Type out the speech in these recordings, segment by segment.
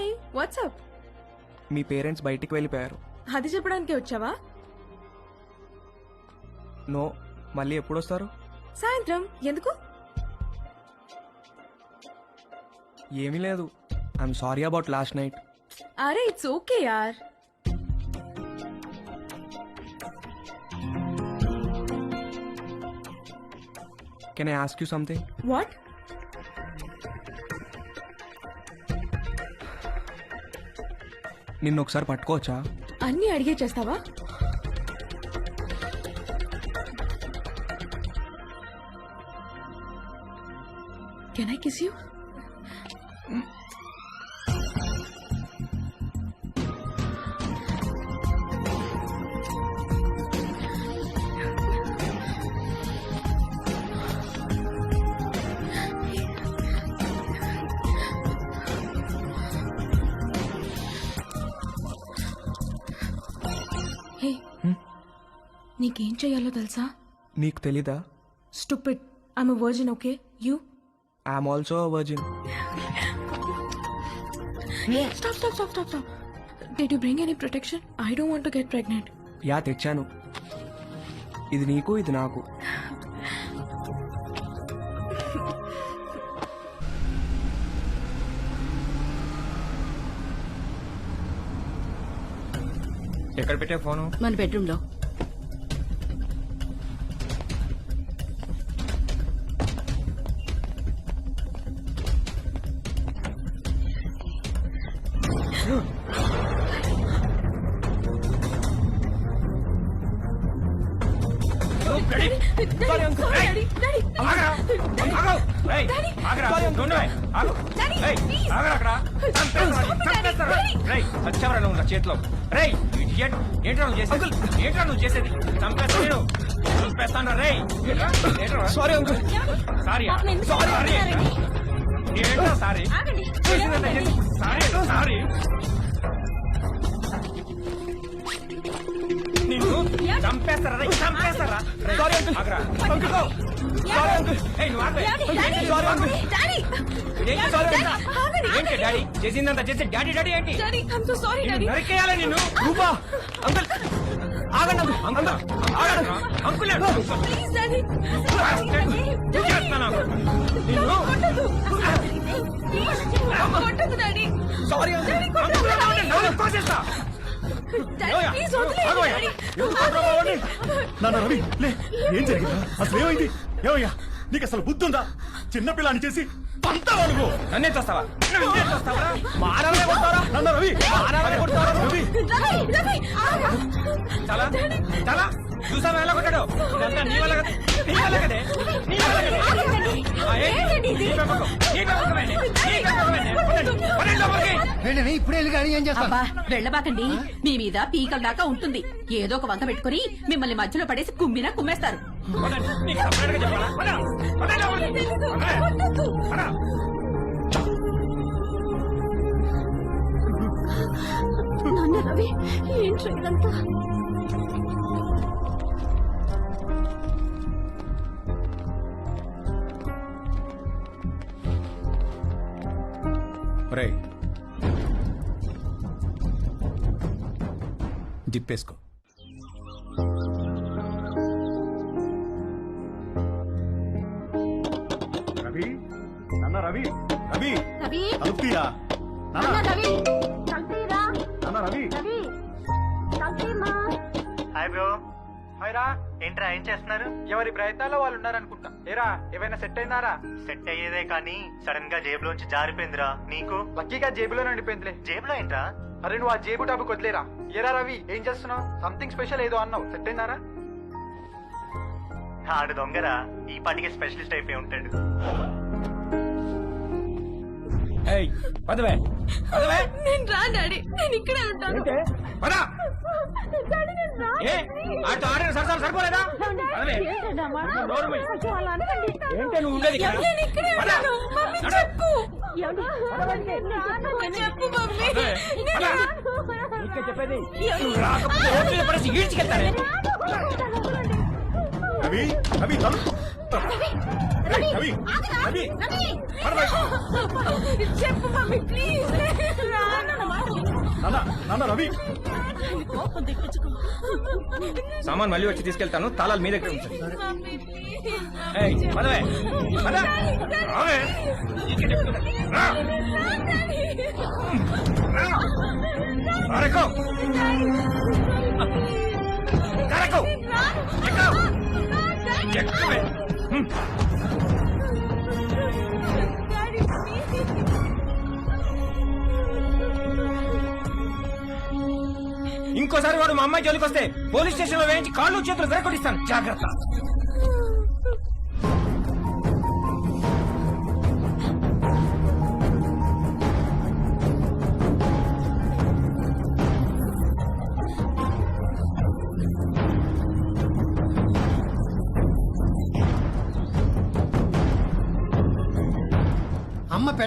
Hi WhatsApp మీ parents బయటికి వెళ్ళిపోయారు. అది చెప్పడానికి వచ్చావా? నో మళ్ళీ ఎప్పుడు వస్తారు సాయంత్రం ఎందుకు? ఏమీ లేదు. I'm sorry about last night అరే ఇట్స్ ఓకే యార్ can I ask you something what నిన్ను ఒకసారి పట్టుకోవచ్చా? అన్ని అడిగే చేస్తావా? కెన్ ఐ కిస్ యూ నీకేం చెయ్యాలో తెలుసా? నీకు తెలీదా? Stupid I'm virgin okay you I'm also virgin stop stop stop stop stop did you bring any protection I don't want to get pregnant yeah తెచ్చాను. ఇది నీకు ఇది నాకు. ఎక్కడ పెట్టే ఫోను? మన బెడ్రూమ్లో చచ్చావరా నువ్వు చేతిలో రేయ్ idiot. ఏంట్రా నువ్వు చేసేది ఏంట్రా నువ్వు చేసేది చంపేస్తా నేను చంపేస్తాను రేయ్ సారీ అంకుల్ సారీ సారీ ఏంట్రా సారీ. చేసి సారీ సారీ. నిన్ను చంపేస్తారా? రేయ్ చంపేస్తారా? Sorry uncle. ఆగరా. Uncle sorry uncle. ఏయ్, నువ్వు ఆగు. Sorry uncle. ఏంటి సారీ ఏంటి డాడీ? చేసిందంతా చేసి డాడీ డాడీ ఏంటి? డాడీ ఐమ్ సో సారీ నిన్ను డాడీ. నరికేయాలా నిన్ను. రూపా. అంకుల్. ఆగండి అంకుల్. ఆగరా. అంకుల్ ప్లీజ్ డాడీ కొట్టదు డాడీ సారీ? నాన్న రవి లే. ఏం జరిగిందా? అసలు ఏమైంది? ఏమయ్యా? నీకు అసలు బుద్ధి ఉందా చిన్నపిల్లని చేసి పంతావా నువ్వు నన్నే చూస్తావా? నన్నే చూస్తావా? నాన్న రవి. రవి. చాలా? చాలా? చూసావా ఎలా కొట్టాడు? ఇదంతా నీ వల్ల కదే? నీ వల్ల కదే? నీ వల్ల కదే? ఆ, ఏంటి? నీ పెంపకం. నీ పెంపకమేనే నీ పెంపకమేనే పదండి, పదండి లోపలికి. వెళ్ళని ఇప్పుడే వెళ్ళి కానీ ఏం చేస్తాను అబ్బా వెళ్ళబాకండి. మీ మీద పీకల దాకా ఉంటుంది. ఏదో ఒక వంక పెట్టుకుని మిమ్మల్ని మధ్యలో పడేసి కుమ్మినా కుమ్మేస్తారు. పదండి, నాన్న రవి ఏంట్రా ఇదంతా రవి రవి రవి. తలుపుతీరా. నాన్న. రవి చంపీరా నాన్న రవి. రవి చంపీమా హాయ్ బ్రో. హాయ్ రా. ఏంట్రా ఏం చేస్తున్నారు? ఎవరి ప్రయత్నాల్లో వాళ్ళు ఉన్నారనుకుంటా. ఏరా ఏమైనా సెట్ అయినారా సెట్ అయ్యేదే కానీ సడన్గా జేబులోంచి జారిపోయిందిరా. నీకు? లక్కీగా జేబులో నిండిపోయిందిలే జేబులో ఏంట్రా? అరే నువ్వు ఆ జేబు టాపిక్ వదిలేరా ఏరా రవి ఏం చేస్తున్నావు? సంథింగ్ స్పెషల్ ఏదో అన్నావు. సెట్ అయినారా ఆడు దొంగరా. ఈ పాటికి స్పెషలిస్ట్ అయిపోయి ఉంటాడు. పదవే పదవే. నేను రా డాడీ. నేను ఇక్కడే ఉంటాను. పద. డాడీ నేను రా ఏ ఆడితో ఆడిన సరసాలు సరిపోలేదా? పదవే. నోరు మూయి. ఏంటే నువ్వు ఉండేది ఇక్కడ? నేను ఇక్కడే పద. ఉంటాను మమ్మీ నడు. చెప్పు. నాన్న, చెప్పు మమ్మీ. పద. పద. నేను నీకే చెప్పేది? నువ్వు రాకపోతే ఓట్ల పడేసి రవి రవి రేయ్, రవి రవి. చెప్పు మమ్మీ ప్లీజ్ నాన్న నాన్న రవి సామాన్ మళ్ళీ వచ్చి తీసుకెళ్తాను తాళాలు మీ దగ్గర ఉంచండి ఎక్కువే. ఇంకోసారి వాడు మా అమ్మాయి జోలికి వస్తే పోలీస్ స్టేషన్లో వేయించి కాళ్ళు చేతులు వెరకొడిస్తాను జాగ్రత్త.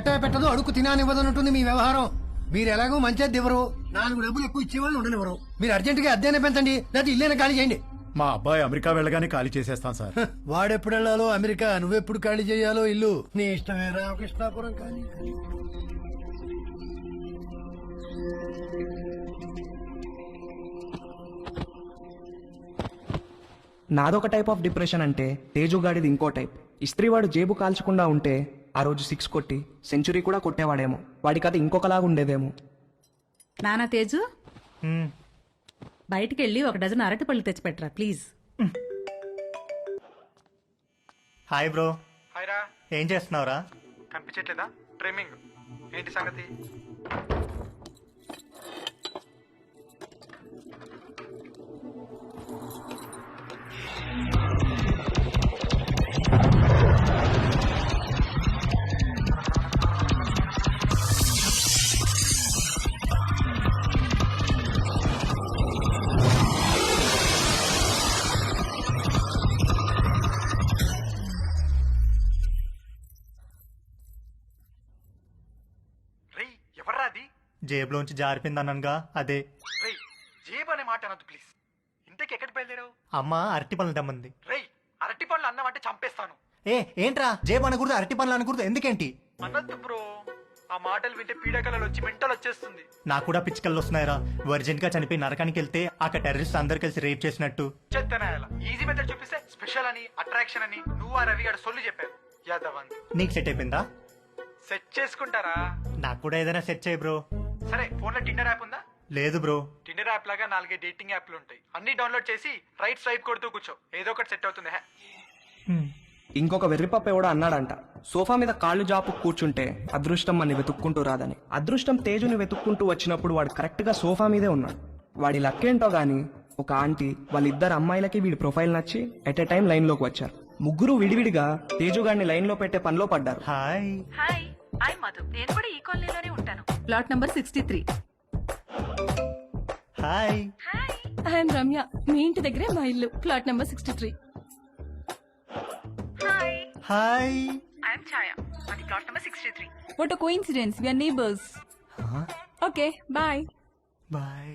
పెట్ట పెట్టదు అడుగు తినానివ్వదన్నట్టుంది మీ వ్యవహారం. మీరు ఎలాగో మంచిది ఇవ్వరు నాలుగు డబ్బులు ఎక్కువ ఇచ్చేవాళ్ళు ఉండనివ్వరు. మీరు అర్జెంటుగా అద్దెనే పెంచండి లేకపోతే ఇల్లేనే ఖాళీ చేయండి. మా అబ్బాయి అమెరికా వెళ్ళగానే ఖాళీ చేసేస్తాం సార్. వాడెప్పుడు వెళ్ళాలో అమెరికా నువ్వెప్పుడు ఖాళీ చేయాలో ఇల్లు. నీ ఇష్టమే రామకృష్ణాపురం ఖాళీ నాదొక టైప్ ఆఫ్ డిప్రెషన్ అంటే తేజు గాడిది ఇంకో టైప్. ఇస్త్రీవాడు జేబు కాల్చకుండా ఉంటే ఆ రోజు సిక్స్ కొట్టి సెంచురీ కూడా కొట్టేవాడేమో. వాడి కథ ఇంకొకలాగా ఉండేదేమో. నానా తేజు? బయటికి వెళ్ళి ఒక డజన్ అరటి పళ్ళు తెచ్చిపెట్టరా ప్లీజ్. Hi bro. హాయ్ రా ఏం చేస్తున్నావురా? కనిపించట్లేదా? ట్రిమ్మింగ్. ఏంటి సంగతి? జేబులోంచి జారిపోయింది అన్నానుగా అదే. రేయ్ జేబు అనే మాట అనొద్దు ప్లీజ్. ఇంతకి ఎక్కడికి బయలుదేరావు? అమ్మ అరటి పనులు తెమ్మంది. రేయ్ అరటి పండ్లు అన్నావంటే చంపేస్తాను. ఏ ఏంట్రా? జేబు అనకూడదు అరటి పనులు అనకూడదు ఎందుకేంటి? అనొద్దు బ్రో. ఆ మాటలు వింటే పీడకలలు వచ్చి మెంటల్ వచ్చేస్తుంది. నాకు కూడా పిచ్చికల్లో వస్తున్నాయిరా. వర్జెంట్గా చనిపోయి నరకానికి వెళ్తే అక్కడ టెర్రరిస్ట్ అందరు కలిసి రేప్ చేసినట్టు. చెత్తనాయాల. ఈజీ మెథడ్ చూపిస్తే స్పెషల్ అని అట్రాక్షన్ అని నువ్వు ఆ రవి గారు సొల్లు చెప్పారు. యాదవ్ నీకు సెట్ అయిపోయిందా? సెట్ చేసుకుంటారా? నాకు కూడా ఏదైనా సెట్ చేయి బ్రో. సరే ఫోన్లో టిండర్ యాప్ ఉందా? లేదు బ్రో. టిండర్ యాప్ లాగా నాలుగే డేటింగ్ యాప్లు ఉంటాయి. అన్ని డౌన్లోడ్ చేసి రైట్ స్వైప్ కొడుతూ కూర్చో. ఏదో ఒకటి సెట్ అవుతుంది హే. ఇంకొక వెర్రిపప్ప ఎవడో అన్నాడంట. సోఫా మీద కాళ్ళు జాపు కూర్చుంటే అదృష్టం అని వెతుక్కుంటూ రాదని. అదృష్టం తేజుని వెతుక్కుంటూ వచ్చినప్పుడు వాడు కరెక్ట్గా సోఫా మీదే ఉన్నాడు. వాడి లక్కేంటో గాని ఒక ఆంటీ వాళ్ళిద్దరు అమ్మాయిలకి వీడి ప్రొఫైల్ నచ్చి ఎట్ ఎ టైం లైన్లోకి వచ్చారు. ముగ్గురు విడివిడిగా తేజు గారిని లైన్లో పెట్టే పనిలో పడ్డారు. హాయ్. హాయ్. ఐ మధు నేను కూడా ఈ కాలనీలోనే ఉంటాను. Plot number sixty three. Hi. I'm Ramya మీ ఇంటి దగ్గరే మా ఇల్లు plot number sixty three. Hi. I'm Chhaya అది plot number sixty three. What coincidence we are neighbours okay bye bye